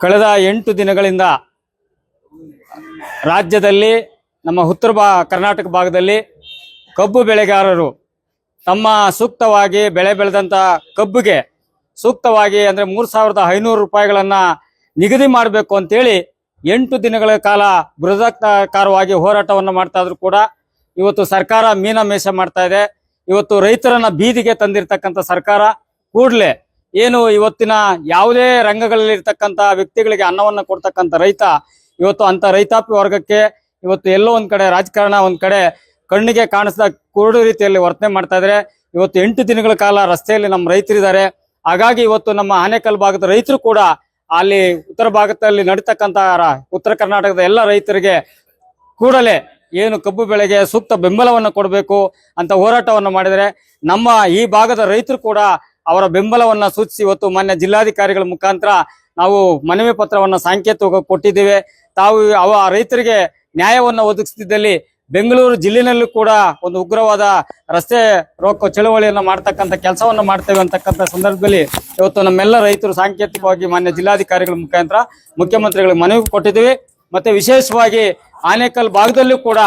ಕಳೆದ ಎಂಟು ದಿನಗಳಿಂದ ರಾಜ್ಯದಲ್ಲಿ, ನಮ್ಮ ಉತ್ತರ ಭಾ ಕರ್ನಾಟಕ ಭಾಗದಲ್ಲಿ ಕಬ್ಬು ಬೆಳೆಗಾರರು ತಮ್ಮ ಸೂಕ್ತವಾಗಿ ಬೆಳೆ ಬೆಳೆದಂಥ ಕಬ್ಬಿಗೆ ಸೂಕ್ತವಾಗಿ ಅಂದರೆ ಮೂರು ಸಾವಿರದ ಐನೂರು ರೂಪಾಯಿಗಳನ್ನು ನಿಗದಿ ಮಾಡಬೇಕು ಅಂತೇಳಿ ಎಂಟು ದಿನಗಳ ಕಾಲ ಬೃಹದಾಕಾರವಾಗಿ ಹೋರಾಟವನ್ನು ಮಾಡ್ತಾ ಇದ್ರು ಕೂಡ ಇವತ್ತು ಸರ್ಕಾರ ಮೀನಮೇಷ ಮಾಡ್ತಾ ಇದೆ. ಇವತ್ತು ರೈತರನ್ನ ಬೀದಿಗೆ ತಂದಿರತಕ್ಕಂಥ ಸರ್ಕಾರ ಕೂಡಲೇ ಏನು ಇವತ್ತಿನ ಯಾವುದೇ ರಂಗಗಳಲ್ಲಿ ಇರ್ತಕ್ಕಂಥ ವ್ಯಕ್ತಿಗಳಿಗೆ ಅನ್ನವನ್ನು ಕೊಡ್ತಕ್ಕಂಥ ರೈತ, ಇವತ್ತು ಅಂತ ರೈತಾಪಿ ವರ್ಗಕ್ಕೆ ಇವತ್ತು ಎಲ್ಲೋ ಒಂದ್ ಕಡೆ ರಾಜಕಾರಣ ಒಂದ್ ಕಡೆ ಕಣ್ಣಿಗೆ ಕಾಣಿಸ್ದ ಕುರುಡು ರೀತಿಯಲ್ಲಿ ವರ್ತನೆ ಮಾಡ್ತಾ ಇದ್ರೆ, ಇವತ್ತು ಎಂಟು ದಿನಗಳ ಕಾಲ ರಸ್ತೆಯಲ್ಲಿ ನಮ್ಮ ರೈತರಿದ್ದಾರೆ. ಹಾಗಾಗಿ ಇವತ್ತು ನಮ್ಮ ಆನೇಕಲ್ ಭಾಗದ ರೈತರು ಕೂಡ ಅಲ್ಲಿ ಉತ್ತರ ಭಾಗದಲ್ಲಿ ನಡೀತಕ್ಕಂಥ ರ- ಉತ್ತರ ಕರ್ನಾಟಕದ ಎಲ್ಲ ರೈತರಿಗೆ ಕೂಡಲೇ ಏನು ಕಬ್ಬು ಬೆಳೆಗೆ ಸೂಕ್ತ ಬೆಂಬಲವನ್ನು ಕೊಡಬೇಕು ಅಂತ ಹೋರಾಟವನ್ನು ಮಾಡಿದರೆ, ನಮ್ಮ ಈ ಭಾಗದ ರೈತರು ಕೂಡ ಅವರ ಬೆಂಬಲವನ್ನ ಸೂಚಿಸಿ ಇವತ್ತು ಮಾನ್ಯ ಜಿಲ್ಲಾಧಿಕಾರಿಗಳ ಮುಖಾಂತರ ನಾವು ಮನವಿ ಪತ್ರವನ್ನ ಸಾಂಕೇತಿಕ ಕೊಟ್ಟಿದ್ದೇವೆ. ತಾವು ಅವ ರೈತರಿಗೆ ನ್ಯಾಯವನ್ನ ಒದಗಿಸುತ್ತಿದ್ದಲ್ಲಿ ಬೆಂಗಳೂರು ಜಿಲ್ಲೆನಲ್ಲೂ ಕೂಡ ಒಂದು ಉಗ್ರವಾದ ರಸ್ತೆ ರೋಕ ಚಳುವಳಿಯನ್ನು ಮಾಡ್ತಕ್ಕಂಥ ಕೆಲಸವನ್ನು ಮಾಡ್ತೇವೆ ಅಂತಕ್ಕಂಥ ಸಂದರ್ಭದಲ್ಲಿ ಇವತ್ತು ನಮ್ಮೆಲ್ಲ ರೈತರು ಸಾಂಕೇತಿಕವಾಗಿ ಮಾನ್ಯ ಜಿಲ್ಲಾಧಿಕಾರಿಗಳ ಮುಖಾಂತರ ಮುಖ್ಯಮಂತ್ರಿಗಳಿಗೆ ಮನವಿ ಕೊಟ್ಟಿದ್ದೀವಿ. ಮತ್ತೆ ವಿಶೇಷವಾಗಿ ಆನೇಕಲ್ ಭಾಗದಲ್ಲೂ ಕೂಡ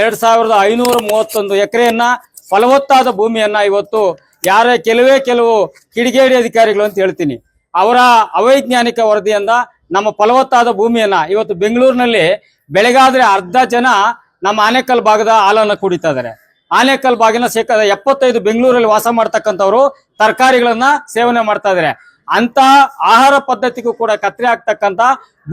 ಎರಡ್ ಸಾವಿರದ ಐನೂರ ಮೂವತ್ತೊಂದು ಎಕರೆಯನ್ನ ಫಲವತ್ತಾದ ಭೂಮಿಯನ್ನ ಇವತ್ತು ಯಾರೇ ಕೆಲವೇ ಕೆಲವು ಕಿಡಿಗೇಡಿ ಅಧಿಕಾರಿಗಳು ಅಂತ ಹೇಳ್ತೀನಿ. ಅವರ ಅವೈಜ್ಞಾನಿಕ ವರದಿಯಿಂದ ನಮ್ಮ ಫಲವತ್ತಾದ ಭೂಮಿಯನ್ನ ಇವತ್ತು ಬೆಂಗಳೂರಿನಲ್ಲಿ ಬೆಳಗಾದ್ರೆ ಅರ್ಧ ಜನ ನಮ್ಮ ಆನೇಕಲ್ ಭಾಗದ ಹಾಲನ್ನು ಕುಡಿತಾ ಇದಾರೆ. ಆನೇಕಲ್ ಭಾಗಿನ ಶೇಕಡ ಎಪ್ಪತ್ತೈದು ಬೆಂಗಳೂರಲ್ಲಿ ವಾಸ ಮಾಡ್ತಕ್ಕಂಥವ್ರು ತರಕಾರಿಗಳನ್ನ ಸೇವನೆ ಮಾಡ್ತಾ ಇದ್ದಾರೆ ಅಂತ ಆಹಾರ ಪದ್ಧತಿಗೂ ಕೂಡ ಕತ್ತರಿ ಆಗ್ತಕ್ಕಂತ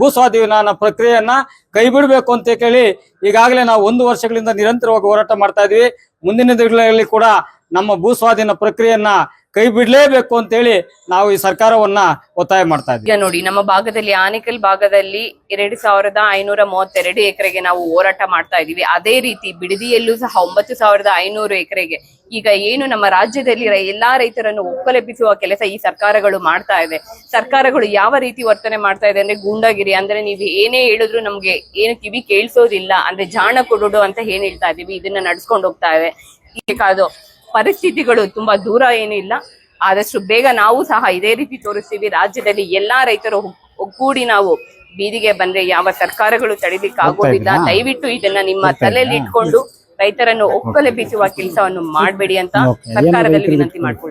ಭೂ ಸ್ವಾಧೀನ ಪ್ರಕ್ರಿಯೆಯನ್ನ ಕೈ ಬಿಡಬೇಕು ಅಂತ ಕೇಳಿ ಈಗಾಗಲೇ ನಾವು ಒಂದು ವರ್ಷಗಳಿಂದ ನಿರಂತರವಾಗಿ ಹೋರಾಟ ಮಾಡ್ತಾ ಇದೀವಿ. ಮುಂದಿನ ದಿನಗಳಲ್ಲಿ ಕೂಡ ನಮ್ಮ ಭೂ ಸ್ವಾಧೀನ ಪ್ರಕ್ರಿಯೆಯನ್ನ ಕೈ ಬಿಡಲೇಬೇಕು ಅಂತೇಳಿ ನಾವು ಈ ಸರ್ಕಾರವನ್ನ ಒತ್ತಾಯ ಮಾಡ್ತಾ ಇದ್ದೀವಿ. ನೋಡಿ, ನಮ್ಮ ಭಾಗದಲ್ಲಿ ಆನೇಕಲ್ ಭಾಗದಲ್ಲಿ ಎರಡು ಸಾವಿರದ ಐನೂರ ಮೂವತ್ತೆರಡು ಎಕರೆಗೆ ನಾವು ಹೋರಾಟ ಮಾಡ್ತಾ ಇದ್ದೀವಿ. ಅದೇ ರೀತಿ ಬಿಡದಿಯಲ್ಲೂ ಸಹ ಒಂಬತ್ತು ಸಾವಿರದ ಐನೂರು ಎಕರೆಗೆ ಈಗ ಏನು ನಮ್ಮ ರಾಜ್ಯದಲ್ಲಿ ಎಲ್ಲಾ ರೈತರನ್ನು ಒಕ್ಕಲೆಬ್ಬಿಸುವ ಕೆಲಸ ಈ ಸರ್ಕಾರಗಳು ಮಾಡ್ತಾ ಇದೆ. ಸರ್ಕಾರಗಳು ಯಾವ ರೀತಿ ವರ್ತನೆ ಮಾಡ್ತಾ ಇದೆ ಅಂದ್ರೆ ಗೂಂಡಾಗಿರಿ ಅಂದ್ರೆ ನೀವು ಏನೇ ಹೇಳಿದ್ರು ನಮ್ಗೆ ಏನು ಕಿವಿ ಕೇಳಿಸೋದಿಲ್ಲ ಅಂದ್ರೆ ಜಾಣ ಕೊಡೋಡು ಅಂತ ಏನ್ ಹೇಳ್ತಾ ಇದೀವಿ ಇದನ್ನ ನಡ್ಸ್ಕೊಂಡು ಹೋಗ್ತಾ ಇದೆ. ಅದು ಪರಿಸ್ಥಿತಿಗಳು ತುಂಬಾ ದೂರ ಏನಿಲ್ಲ ಆದಷ್ಟು ಬೇಗ ನಾವು ಸಹ ಇದೇ ರೀತಿ ತೋರಿಸ್ತೀವಿ. ರಾಜ್ಯದಲ್ಲಿ ಎಲ್ಲಾ ರೈತರು ಒಗ್- ಒಗ್ಗೂಡಿ ನಾವು ಬೀದಿಗೆ ಬಂದ್ರೆ ಯಾವ ಸರ್ಕಾರಗಳು ತಡಿಲಿಕ್ಕೆ ಆಗೋದಿಲ್ಲ ಹೋಗ್ತಾ ದಯವಿಟ್ಟು ಇದನ್ನ ನಿಮ್ಮ ತಲೆಯಲ್ಲಿ ಇಟ್ಕೊಂಡು ರೈತರನ್ನು ಒಕ್ಕಲೆಬ್ಬಿಸುವ ಕೆಲಸವನ್ನು ಮಾಡಬೇಡಿ ಅಂತ ಸರ್ಕಾರದಲ್ಲಿ ವಿನಂತಿ ಮಾಡ್ಕೊಳ್ತೀನಿ.